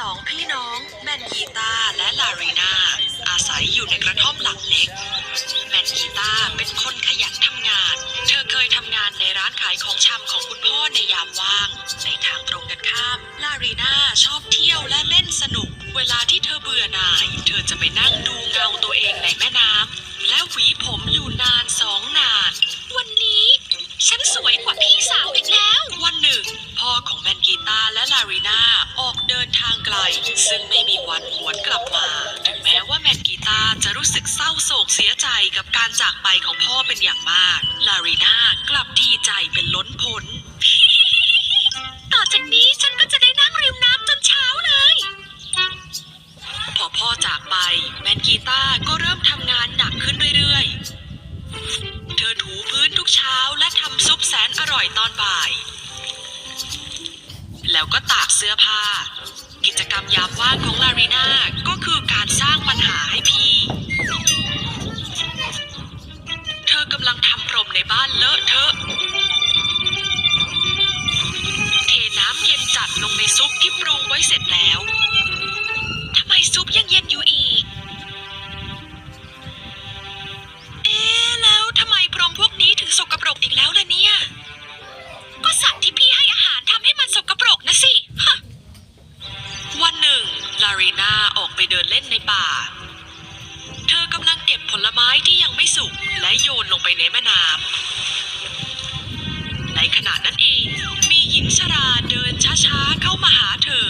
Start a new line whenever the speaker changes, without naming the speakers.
สองพี่น้องแมนกีตาและลารีนาอาศัยอยู่ในกระท่อมหลังเล็ก แมนกีตาเป็นคนขยันทำงาน เธอเคยทำงานในร้านขายของชำของคุณพ่อในยามว่าง ในทางตรงกันข้าม ลารีนาชอบเที่ยวและเล่นสนุก เวลาที่เธอเบื่อหน่าย เธอจะไปนั่งดูเงาตัวเองในแม่น้ำ ซึ่งไม่มีวันหวนกลับมาถึงแม้ว่าแมนกีตาจะรู้สึกเศร้าโศกเสียใจกับการจากไปของพ่อเป็นอย่างมาก ลารีนากลับดีใจเป็นล้นพ้น ต่อจากนี้ฉันก็จะได้นั่งริมน้ำจนเช้าเลย พอพ่อจากไป แมนกีตาก็เริ่มทำงานหนักขึ้นเรื่อยๆ เธอถูพื้นทุกเช้าและทำซุปแสนอร่อยตอนบ่าย แล้วก็ตากเสื้อผ้าามยามว่างของลารีนาก็คือการสร้างปัญหาให้พี่ เธอกำลังทำพรมในบ้านเลอะเทอะ ออกไปเดินเล่นในป่า เธอกำลังเก็บผลไม้ที่ยังไม่สุกและโยนลงไปในแม่น้ำในขณะนั้นเอง มีหญิงชราเดินช้าๆเข้ามาหาเธอ